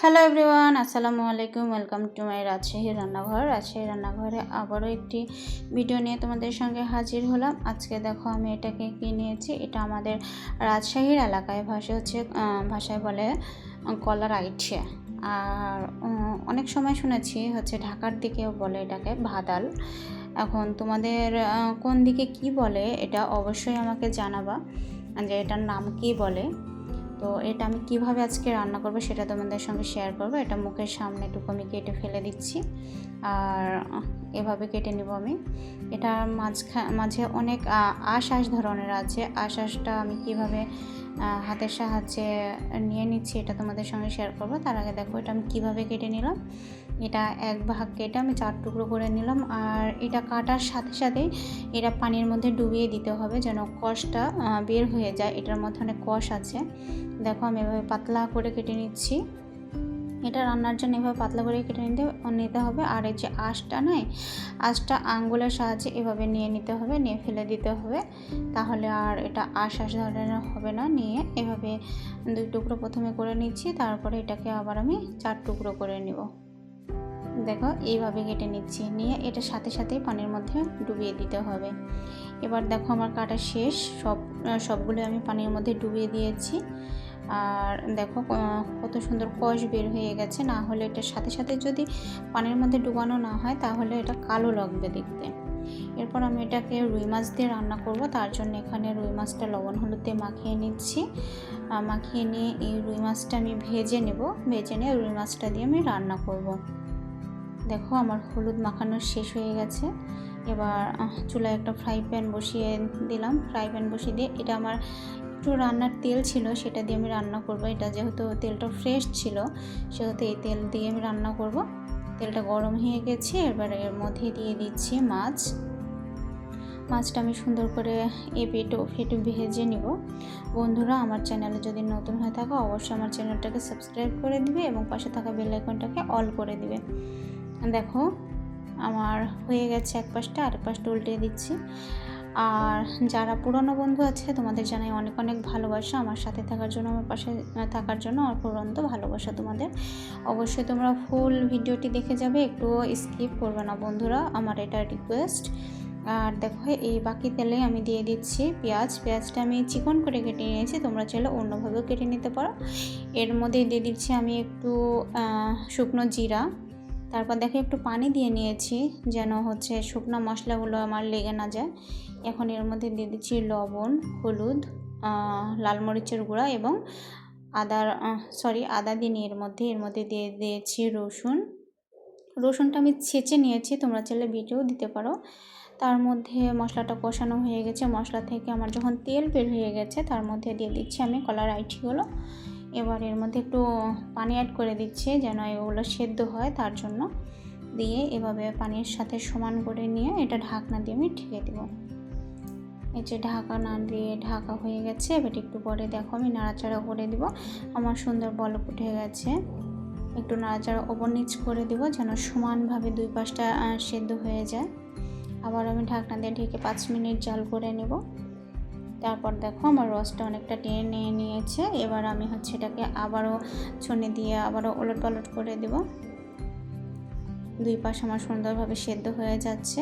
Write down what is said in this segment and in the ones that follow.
Hello everyone আসসালামু আলাইকুম welcome to my Rajshahi রান্নাঘর রাজশাহী রান্নাঘরে আবারও একটি ভিডিও নিয়ে তোমাদের সঙ্গে হাজির হলাম। আজকে দেখো আমি এটাকে কি নিয়েছি? এটা আমাদের রাজশাহীর এলাকায় ভাষা হচ্ছে ভাষায় বলে কলার আইঠিয়া আর অনেক সময় শুনেছি হচ্ছে ঢাকার দিকেও বলে এটাকে ভাদাল। এখন তোমাদের কোন দিকে কি বলে এটা অবশ্যই আমাকে জানাবা, যে এটার নাম কি বলে। তো এটা আমি কীভাবে আজকে রান্না করব সেটা তোমাদের সঙ্গে শেয়ার করব। এটা মুখের সামনে একটু আমি কেটে ফেলে দিচ্ছি। আর এভাবে কেটে নেব আমি। এটা মাঝখা, মাঝে অনেক আশ আঁশ ধরনের আছে। আশ আশটা আমি কীভাবে হাতের সাহায্যে নিয়ে নিচ্ছি, এটা তোমাদের সঙ্গে শেয়ার করব। তার আগে দেখো এটা আমি কীভাবে কেটে নিলাম। এটা এক ভাগ কেটে আমি চার টুকরো করে নিলাম। আর এটা কাটার সাথে সাথে এটা পানির মধ্যে ডুবিয়ে দিতে হবে যেন কষটা বের হয়ে যায়। এটার মধ্যে অনেক কষ আছে। দেখো আমি এভাবে পাতলা করে কেটে নিচ্ছি। এটা রান্নার জন্য এভাবে পাতলা করে কেটে নিতে নিতে হবে। আর এই যে আঁশটা নয়, আঁশটা আঙ্গুলের সাহায্যে এভাবে নিয়ে নিতে হবে, নিয়ে ফেলে দিতে হবে। তাহলে আর এটা আঁশ আঁশ ধরনের হবে না, নিয়ে এভাবে দুই টুকরো প্রথমে করে নিচ্ছি, তারপরে এটাকে আবার আমি চার টুকরো করে নিব। দেখো, এইভাবে কেটে নিচ্ছি, নিয়ে এটা সাথে সাথেই পানির মধ্যে ডুবিয়ে দিতে হবে। এবার দেখো আমার কাটা শেষ, সব, সবগুলো আমি পানির মধ্যে ডুবিয়ে দিয়েছি। আর দেখো কত সুন্দর কষ বের হয়ে গেছে। না হলে এটার সাথে সাথে যদি পানির মধ্যে ডুবানো না হয়, তাহলে এটা কালো লাগবে দেখতে। এরপর আমি এটাকে রুই মাছ দিয়ে রান্না করব। তার জন্য এখানে রুই মাছটা লবণ হলুদ দিয়ে মাখিয়ে নিচ্ছি। মাখিয়ে নিয়ে এই রুই মাছটা আমি ভেজে নেব। ভেজে নিয়ে রুই মাছটা দিয়ে আমি রান্না করব। দেখো, আমার হলুদ মাখানো শেষ হয়ে গেছে। এবার চুলায় একটা ফ্রাই প্যান বসিয়ে দিলাম। ফ্রাই প্যান বসিয়ে দিয়ে এটা আমার একটু রান্নার তেল ছিল, সেটা দিয়ে আমি রান্না করব। এটা যেহেতু তেলটা ফ্রেশ ছিল, সেহেতু এই তেল দিয়ে আমি রান্না করব। তেলটা গরম হয়ে গেছে, এবার এর মধ্যে দিয়ে দিচ্ছি মাছ। মাছটা আমি সুন্দর করে এপিট ওপিট ভেজে নিব। বন্ধুরা, আমার চ্যানেলে যদি নতুন হয়ে থাকো, অবশ্যই আমার চ্যানেলটাকে সাবস্ক্রাইব করে দিবে এবং পাশে থাকা বেল আইকনটাকে অল করে দিবে। দেখো, আমার হয়ে গেছে এক পাশটা আর পাশটা উল্টে দিচ্ছি। আর যারা পুরনো বন্ধু আছে, তোমাদের জানাই অনেক অনেক ভালোবাসা। আমার সাথে থাকার জন্য, আমার পাশে থাকার জন্য আমার পুরন্ত ভালোবাসা তোমাদের। অবশ্যই তোমরা ফুল ভিডিওটি দেখে যাবে, একটু স্কিপ করবে না বন্ধুরা, আমার এটা রিকোয়েস্ট আর দেখো, এই বাকি তেলে আমি দিয়ে দিচ্ছি পেঁয়াজ। পেঁয়াজটা আমি চিকন করে কেটে নিয়েছি, তোমরা চাইলে অন্যভাবেও কেটে নিতে পারো। এর মধ্যে দিয়ে দিচ্ছি আমি একটু শুকনো জিরা। তারপর দেখো, একটু পানি দিয়ে নিয়েছি, যেন হচ্ছে শুকনো মশলাগুলো আমার লেগে না যায়। এখন এর মধ্যে দিয়ে দিচ্ছি লবণ, হলুদ লাল মরিচের গুঁড়া এবং আদার সরি আদা দিন এর মধ্যে এর মধ্যে দিয়ে দিয়েছি রসুন। রসুনটা আমি ছেঁচে নিয়েছি, তোমরা চাইলে বেটেও দিতে পারো। তার মধ্যে মশলাটা কষানো হয়ে গেছে। মশলা থেকে আমার যখন তেল বের হয়ে গেছে, তার মধ্যে দিয়ে দিচ্ছি আমি কলার আইঠিগুলো এবার এর মধ্যে একটু পানি অ্যাড করে দিচ্ছি যেন এগুলো সেদ্ধ হয় তার জন্য। দিয়ে এভাবে পানির সাথে সমান করে নিয়ে এটা ঢাকনা দিয়ে আমি ঢেকে দেবো। এই যে ঢাকা না দিয়ে ঢাকা হয়ে গেছে, এবার একটু পরে দেখো আমি নাড়াচাড়া করে দিব। আমার সুন্দর বলক উঠে গেছে। একটু নাড়াচাড়া ওপর নিচ করে দিব যেন সমানভাবে দুই পাশটা সেদ্ধ হয়ে যায়। আবার আমি ঢাকনা দিয়ে ঢেকে পাঁচ মিনিট জাল করে নেব। তারপর দেখো আমার রসটা অনেকটা টেনে নিয়ে নিয়েছে। এবার আমি হচ্ছে এটাকে আবারও ছনে দিয়ে আবারও ওলট পালট করে দেব। দুই পাশ আমার সুন্দরভাবে সেদ্ধ হয়ে যাচ্ছে।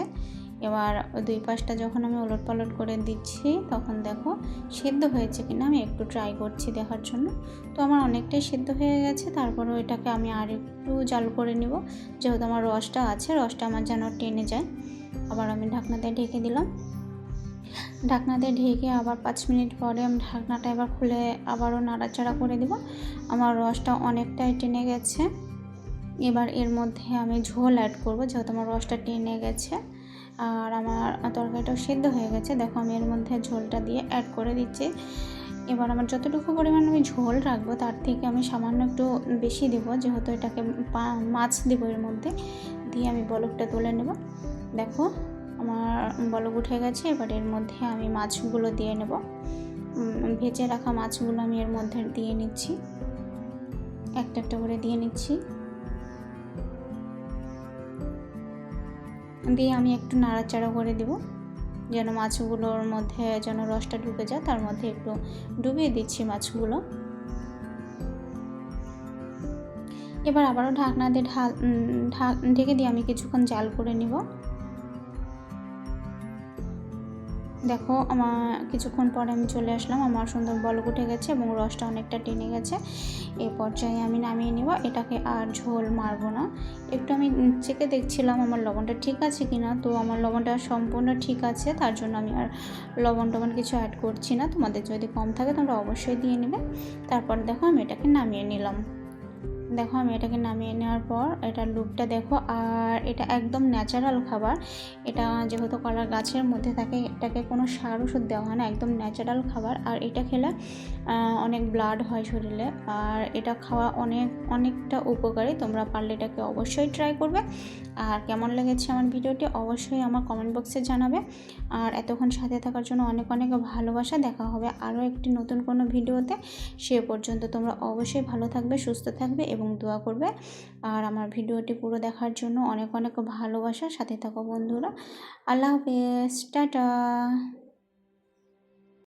এবার দুই পাশটা যখন আমি ওলট পালট করে দিচ্ছি, তখন দেখো সেদ্ধ হয়েছে কিনা আমি একটু ট্রাই করছি দেখার জন্য। তো আমার অনেকটাই সেদ্ধ হয়ে গেছে তারপরে এটাকে আমি আর একটু জাল করে নিব। যেহেতু আমার রসটা আছে, রসটা আমার যেন টেনে যায়। আবার আমি ঢাকনাতে ঢেকে দিলাম। ঢাকনাতে ঢেকে আবার পাঁচ মিনিট পরে আমি ঢাকনাটা এবার খুলে আবারও নাড়াচাড়া করে দিব। আমার রসটা অনেকটাই টেনে গেছে। এবার এর মধ্যে আমি ঝোল অ্যাড করব, যেহেতু আমার রসটা টেনে গেছে। আর আমার তরকারিটাও সেদ্ধ হয়ে গেছে। দেখো আমি এর মধ্যে ঝোলটা দিয়ে অ্যাড করে দিচ্ছি। এবার আমার যতটুকু পরিমাণ আমি ঝোল রাখব, তার থেকে আমি সামান্য একটু বেশি দেবো, যেহেতু এটাকে মাছ দেবো এর মধ্যে। দিয়ে আমি বলকটা তুলে নেব। দেখো আমার বলক উঠে গেছে, এবার এর মধ্যে আমি মাছগুলো দিয়ে নেব। ভেজে রাখা মাছগুলো আমি এর মধ্যে দিয়ে নিচ্ছি। একটা একটা করে দিয়ে নিচ্ছি। দিয়ে আমি একটু নাড়াচাড়া করে দেব। যেন মাছগুলোর মধ্যে যেন রসটা ঢুকে যায়, তার মধ্যে একটু ডুবিয়ে দিচ্ছি মাছগুলো। এবার আবারও ঢাকনা দিয়ে ঢাল ঢাক দিয়ে আমি কিছুক্ষণ জাল করে নিব। দেখো আমার কিছুক্ষণ পরে আমি চলে আসলাম। আমার সুন্দর বলক উঠে গেছে এবং রসটা অনেকটা টেনে গেছে। এই পর্যায়ে আমি নামিয়ে নিব। এটাকে আর ঝোল মারবো না। একটু আমি চেখে দেখছিলাম আমার লবণটা ঠিক আছে কি না তো আমার লবণটা সম্পূর্ণ ঠিক আছে, তার জন্য আমি আর লবণ টবণ কিছু অ্যাড করছি না। তোমাদের যদি কম থাকে তোমরা অবশ্যই দিয়ে নেবে। তারপর দেখো আমি এটাকে নামিয়ে নিলাম। দেখো আমি এটাকে নামিয়ে নেওয়ার পর এটার লুকটা দেখো, আর এটা একদম ন্যাচারাল খাবার। এটা যেহেতু কলা গাছের মধ্যে থাকে, এটাকে কোনো সার ওষুধ দেওয়া হয় না, একদম ন্যাচারাল খাবার। আর এটা খেলে অনেক ব্লাড হয় শরীরে। আর এটা খাওয়া অনেক, অনেকটা উপকারী। তোমরা পারলে এটাকে অবশ্যই ট্রাই করবে। আর কেমন লেগেছে আমার ভিডিওটি অবশ্যই আমার কমেন্ট বক্সে জানাবে। আর এতক্ষণ সাথে থাকার জন্য অনেক অনেক ভালোবাসা। দেখা হবে আরও একটি নতুন কোনো ভিডিওতে। সে পর্যন্ত তোমরা অবশ্যই ভালো থাকবে, সুস্থ থাকবে এবং দোয়া করবে। আর আমার ভিডিওটি পুরো দেখার জন্য অনেক অনেক ভালোবাসা। সাথে থাকো বন্ধুরা। আল্লাহ হাফেজ। টাটা।